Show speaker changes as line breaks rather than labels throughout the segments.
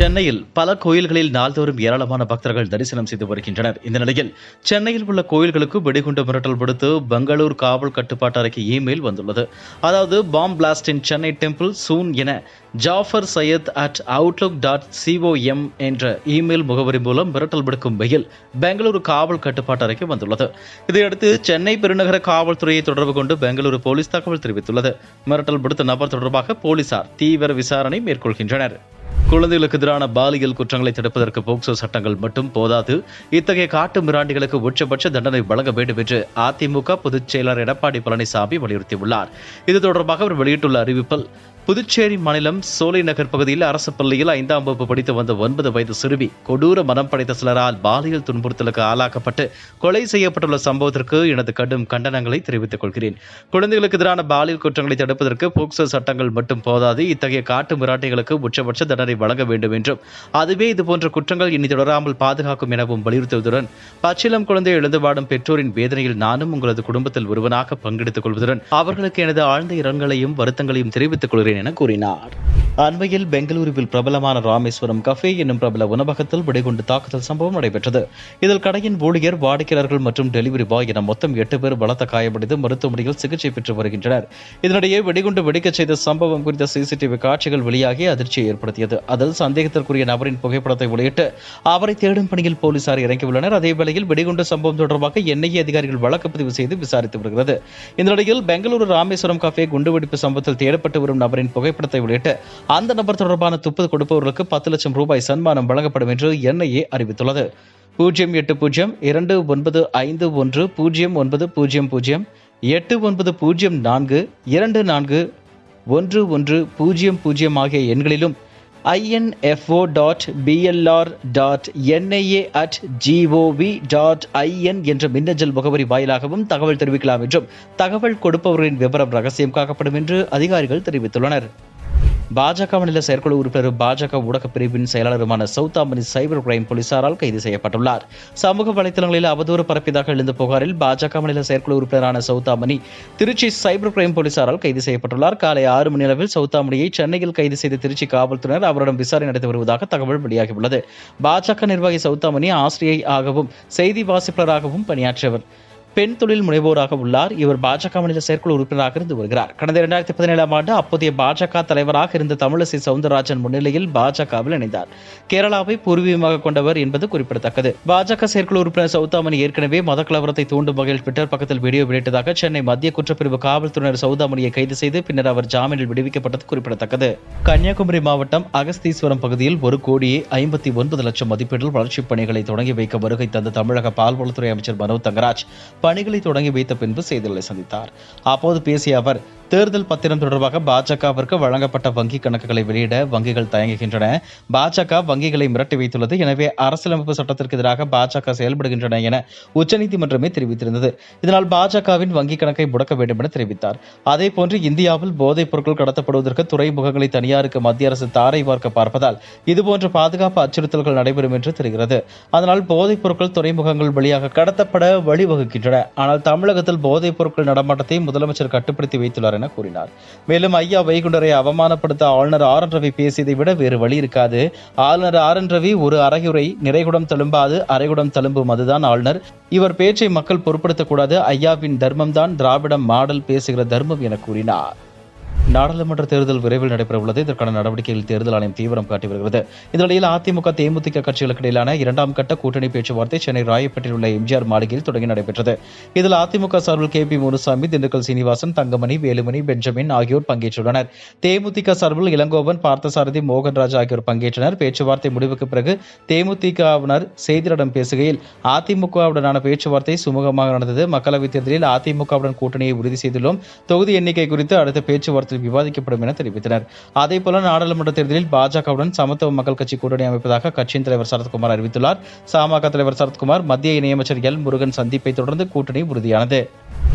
சென்னையில் பல கோயில்களில் நாள்தோறும் ஏராளமான பக்தர்கள் தரிசனம் செய்து வருகின்றனர். இந்த நிலையில் சென்னையில் உள்ள கோயில்களுக்கு வெடிகுண்டு மிரட்டல் விடுத்து பெங்களூர் காவல் கட்டுப்பாட்டு அறைக்கு இமெயில் வந்துள்ளது. அதாவது bomb blast in Chennai temple soon என Jafar Syed at Outlook dot COM என்ற இமெயில் முகவரி மூலம் மிரட்டல் விடுக்கும் வகையில் பெங்களூரு காவல் கட்டுப்பாட்டு அறைக்கு வந்துள்ளது. இதையடுத்து சென்னை பெருநகர காவல்துறையை தொடர்பு கொண்டு பெங்களூரு போலீஸ் தகவல் தெரிவித்துள்ளது. மிரட்டல் விடுத்த நபர் தொடர்பாக போலீசார் தீவிர விசாரணை மேற்கொள்கின்றனர். குழந்தைகளுக்கு எதிரான பாலியல் குற்றங்களை தடுப்பதற்கு போக்சோ சட்டங்கள் மட்டும் போதாது. இத்தகைய காட்டு மிராண்டிகளுக்கு உச்சபட்ச தண்டனை வழங்க வேண்டும் என்று அதிமுக பொதுச் செயலர் எடப்பாடி பழனிசாமி வலியுறுத்தியுள்ளார். இது தொடர்பாக அவர் வெளியிட்டுள்ள அறிவிப்பில் புதுச்சேரி மாநிலம் சோலை நகர் பகுதியில் அரசு பள்ளியில் ஐந்தாம் வகுப்பு படித்து வந்த ஒன்பது வயது சிறுமி கொடூர மனம் படைத்த சிலரால் பாலியல் துன்புறுத்தலுக்கு ஆளாக்கப்பட்டு கொலை செய்யப்பட்டுள்ள சம்பவத்திற்கு எனது கடும் கண்டனங்களை தெரிவித்துக் கொள்கிறேன். குழந்தைகளுக்கு எதிரான பாலியல் குற்றங்களை தடுப்பதற்கு போக்சோ சட்டங்கள் மட்டும் போதாது இத்தகைய காட்டு மிராட்டிகளுக்கு உச்சபட்ச தண்டனை வழங்க வேண்டும் என்றும் அதுவே இதுபோன்ற குற்றங்கள் இனி தொடராமல் பாதுகாக்கும் எனவும் வலியுறுத்துவதுடன் பச்சிலம் குழந்தை எழுந்து வாடும் பெற்றோரின் வேதனையில் நானும் உங்களது குடும்பத்தில் ஒருவனாக பங்கெடுத்துக் கொள்வதுடன் அவர்களுக்கு எனது ஆழ்ந்த இரங்கலையும் வருத்தங்களையும் தெரிவித்துக் கொள்கிறேன். என கூறினார். அண்மையில் பெங்களூருவில் பிரபலமான ராமேஸ்வரம் கஃபே என்னும் பிரபல உணவகத்தில் வெடிகுண்டு தாக்குதல் சம்பவம் நடைபெற்றது. இதில் கடையின் ஊழியர் வாடிக்கையாளர்கள் மற்றும் டெலிவரி பாய் என மொத்தம் எட்டு பேர் பலத்த காயமடைந்து மருத்துவமனையில் சிகிச்சை பெற்று வருகின்றனர். இதனிடையே வெடிகுண்டு வெடிக்கச் செய்த சம்பவம் குறித்த சிசிடிவி காட்சிகள் வெளியாகி அதிர்ச்சியை ஏற்படுத்தியது. அதில் சந்தேகத்திற்குரிய நபரின் புகைப்படத்தை வெளியிட்டு அவரை தேடும் பணியில் போலீசார் இறங்கியுள்ளனர். அதே வேளையில் வெடிகுண்டு சம்பவம் தொடர்பாக என்ஐஏ அதிகாரிகள் வழக்கு பதிவு செய்து விசாரித்து வருகிறது. இந்த நிலையில் பெங்களூரு ராமேஸ்வரம் கஃபே குண்டுவெடிப்பு சம்பவத்தில் தேடப்பட்டு வரும் நபரின் புகைப்படத்தை வெளியிட்டு அந்த நபர் தொடர்பான துப்பு கொடுப்பவர்களுக்கு பத்து லட்சம் ரூபாய் சன்மானம் வழங்கப்படும் என்று என்ஐஏ அறிவித்துள்ளது. பூஜ்ஜியம் எட்டு பூஜ்ஜியம் இரண்டு ஒன்பது ஐந்து ஒன்று பூஜ்ஜியம் ஒன்பது பூஜ்ஜியம் பூஜ்ஜியம் எட்டு ஒன்பது பூஜ்ஜியம் நான்கு இரண்டு நான்கு ஒன்று ஒன்று பூஜ்ஜியம் பூஜ்ஜியம் ஆகிய எண்களிலும் INFO dot BLR dot NIA at GOV dot IN என்ற மின்னஞ்சல் முகவரி வாயிலாகவும் தகவல் தெரிவிக்கலாம் என்றும் தகவல் கொடுப்பவர்களின் விவரம் ரகசியம் காக்கப்படும் என்று அதிகாரிகள் தெரிவித்துள்ளனர். பாஜக மாநில செயற்குழு உறுப்பினரும் பாஜக ஊடகப் பிரிவின் செயலாளருமான சௌதாமணி சைபர் கிரைம் போலீசாரால் கைது செய்யப்பட்டுள்ளார். சமூக வலைதளங்களில் அவதூறு பரப்பியதாக எழுந்த புகாரில் பாஜக மாநில செயற்குழு உறுப்பினரான சௌதாமணி திருச்சி சைபர் கிரைம் போலீசாரால் கைது செய்யப்பட்டுள்ளார். காலை ஆறு மணி அளவில் சௌதாமணியை சென்னையில் கைது செய்த திருச்சி காவல்துறையினர் அவரிடம் விசாரணை நடத்தி வருவதாக தகவல் வெளியாகியுள்ளது. பாஜக நிர்வாகி சௌதாமணி ஆசிரியை ஆகவும் செய்தி வாசிப்பாளராகவும் பணியாற்றியவர். பெண் தொழில் முனைவோராக உள்ளார். இவர் பாஜக மாநில செயற்குழு உறுப்பினராக இருந்து வருகிறார். கடந்த இரண்டாயிரத்தி பதினேழாம் ஆண்டு அப்போதைய பாஜக தலைவராக இருந்த தமிழிசை சவுந்தரராஜன் முன்னிலையில் பாஜகவில் இணைந்தார். கேரளாவை பூர்வீகமாக கொண்டவர் என்பது குறிப்பிடத்தக்கது. பாஜக செயற்குழு உறுப்பினர் சௌதாமணி ஏற்கனவே மத கலவரத்தை தூண்டும் வகையில் ட்விட்டர் பக்கத்தில் வீடியோ வெளியிட்டதாக சென்னை மத்திய குற்றப்பிரிவு காவல்துறையினர் சௌதாமணியை கைது செய்து பின்னர் அவர் ஜாமீனில் விடுவிக்கப்பட்டது குறிப்பிடத்தக்கது. கன்னியாகுமரி மாவட்டம் அகஸ்தீஸ்வரம் பகுதியில் ஒரு கோடியே ஐம்பத்தி ஒன்பது லட்சம் மதிப்பீட்டில் வளர்ச்சிப் பணிகளை தொடங்கி வைக்க வருகை தந்த தமிழக பால்வளத்துறை அமைச்சர் மனோ தங்கராஜ் பணிகளை தொடங்கி வைத்த பின்பு செய்திகளை சந்தித்தார். அப்போது பேசிய அவர் தேர்தல் பத்திரம் தொடர்பாக பாஜகவிற்கு வழங்கப்பட்ட வங்கி கணக்குகளை வெளியிட வங்கிகள் தயங்குகின்றன. பாஜக வங்கிகளை மிரட்டி வைத்துள்ளது. எனவே அரசியலமைப்பு சட்டத்திற்கு எதிராக பாஜக செயல்படுகின்றன என உச்சநீதிமன்றமே தெரிவித்திருந்தது. இதனால் பாஜகவின் வங்கி கணக்கை முடக்க வேண்டும் என தெரிவித்தார். அதே போன்று இந்தியாவில் போதைப் பொருட்கள் கடத்தப்படுவதற்கு துறைமுகங்களை தனியாருக்கு மத்திய அரசு தாரை பார்க்க பார்ப்பதால் இதுபோன்ற பாதுகாப்பு அச்சுறுத்தல்கள் நடைபெறும் என்று தெரிகிறது. அதனால் போதைப் பொருட்கள் துறைமுகங்கள் வழியாக கடத்தப்பட வழிவகுக்கின்றன. ஆனால் தமிழகத்தில் போதைப் பொருட்கள் நடமாட்டத்தை முதலமைச்சர் கட்டுப்படுத்தி வைத்துள்ளார் என கூறினார். மேலும் ஐயா வைகுண்டரை அவமானப்படுத்த ஆளுநர் ஆர் என் ரவி பேசியதை விட வேறு வழி இருக்காது. ஆளுநர் ஆர் என் ரவி ஒரு அரைகுறை நிறைகுடம் தழும்பாது அரைகுடம் தழும்பும் அதுதான் ஆளுநர். இவர் பேச்சை மக்கள் பொருட்படுத்தக்கூடாது ஐயாவின் தர்மம்தான் திராவிடம் மாடல் பேசுகிற தர்மம் என கூறினார். நாடாளுமன்ற தேர்தல் விரைவில் நடைபெற உள்ளது இதற்கான நடவடிக்கையில் தேர்தல் ஆணையம் தீவிரம் காட்டி வருகிறது. இதனிடையில் அதிமுக தேமுதிக கட்சிகளுக்கு இடையிலான இரண்டாம் கட்ட கூட்டணி பேச்சுவார்த்தை சென்னை ராயப்பேட்டில் உள்ள எம்ஜிஆர் மாளிகையில் தொடங்கி நடைபெற்றது. இதில் அதிமுக சார்பில் K P Munusamy Dindigul Srinivasan Thangamani Velumani Benjamin ஆகியோர் பங்கேற்றுள்ளனர். தேமுதிக சார்பில் இளங்கோவன் பார்த்தசாரதி மோகன்ராஜ் ஆகியோர் பங்கேற்றனர். பேச்சுவார்த்தை முடிவுக்கு பிறகு தேமுதிகவினர் செய்தியாளரிடம் பேசுகையில் அதிமுகவுடனான பேச்சுவார்த்தை சுமூகமாக நடந்தது. மக்களவைத் தேர்தலில் அதிமுகவுடன் கூட்டணியை உறுதி செய்துள்ளோம். தொகுதி எண்ணிக்கை குறித்து அடுத்த பேச்சுவார்த்தை விவாதிக்கப்படும் என தெரிவித்தனர். அதேபோல நாடாளுமன்ற தேர்தலில் பாஜகவுடன் சமத்துவ மக்கள் கட்சி கூட்டணி அமைப்பதாக கட்சியின் தலைவர் சரத்குமார் அறிவித்துள்ளார். சாமக தலைவர் சரத்குமார் மத்திய இணையமைச்சர் எல். முருகன் சந்திப்பை தொடர்ந்து கூட்டணி உறுதியானது.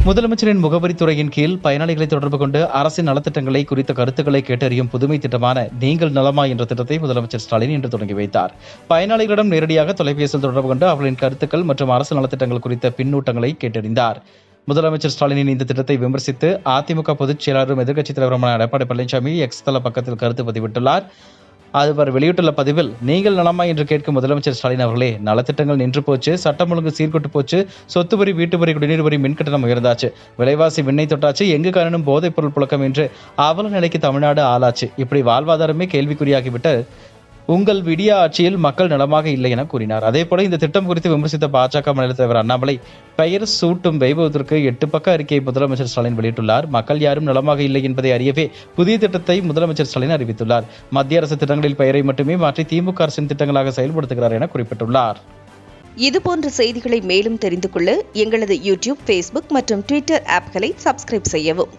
முதலமைச்சரின் முகவரித்துறையின் கீழ் பயனாளிகளை தொடர்பு கொண்டு அரசின் நலத்திட்டங்களை குறித்த கருத்துக்களை கேட்டறியும் புதுமை திட்டமான நீங்கள் நலமா என்ற திட்டத்தை முதலமைச்சர் ஸ்டாலின் இன்று தொடங்கி வைத்தார். பயனாளிகளிடம் நேரடியாக தொலைபேசியில் தொடர்பு கொண்டு அவர்களின் கருத்துக்கள் மற்றும் அரசு நலத்திட்டங்கள் குறித்த பின்னூட்டங்களை கேட்டறிந்தார். முதலமைச்சர் ஸ்டாலினின் இந்த திட்டத்தை விமர்சித்து அதிமுக பொதுச் செயலாளரும் எதிர்க்கட்சித் தலைவருமான எடப்பாடி பழனிசாமி எக்ஸ் தள பக்கத்தில் கருத்து பதிவிட்டுள்ளார். அவர் வெளியிட்டுள்ள பதிவில் நீங்கள் நலமா என்று கேட்கும் முதலமைச்சர் ஸ்டாலின் அவர்களே நலத்திட்டங்கள் நின்று போச்சு சட்டம் ஒழுங்கு சீர்கொட்டு போச்சு சொத்து வரி வீட்டு வரி குடிநீர் வரி மின்கட்டணம் உயர்ந்தாச்சு விலைவாசி விண்ணை தொட்டாச்சு எங்கு காரணம் போதைப் பொருள் புழக்கம் என்று அவல நிலைக்கு தமிழ்நாடு ஆளாச்சு. இப்படி வாழ்வாதாரமே கேள்விக்குறியாகிவிட்டு உங்கள் விடிய ஆட்சியில் மக்கள் நலமாக இல்லை என கூறினார். அதே போல இந்த திட்டம் குறித்து விமர்சித்த பாஜக மாநில தலைவர் அண்ணாமலை பெயர் சூட்டும் வைபவத்திற்கு எட்டு பக்க அறிக்கையை முதலமைச்சர் ஸ்டாலின் வெளியிட்டுள்ளார். மக்கள் யாரும் நலமாக இல்லை என்பதை அறியவே புதிய திட்டத்தை முதலமைச்சர் ஸ்டாலின் அறிவித்துள்ளார். மத்திய அரசு திட்டங்களில் பெயரை மட்டுமே மாற்றி திமுக அரசின் திட்டங்களாக செயல்படுத்துகிறார் என குறிப்பிட்டுள்ளார்.
இதுபோன்ற செய்திகளை மேலும் தெரிந்து கொள்ள எங்களது யூடியூப் ஃபேஸ்புக் மற்றும் ட்விட்டர் ஆப்களை சப்ஸ்கிரைப் செய்யவும்.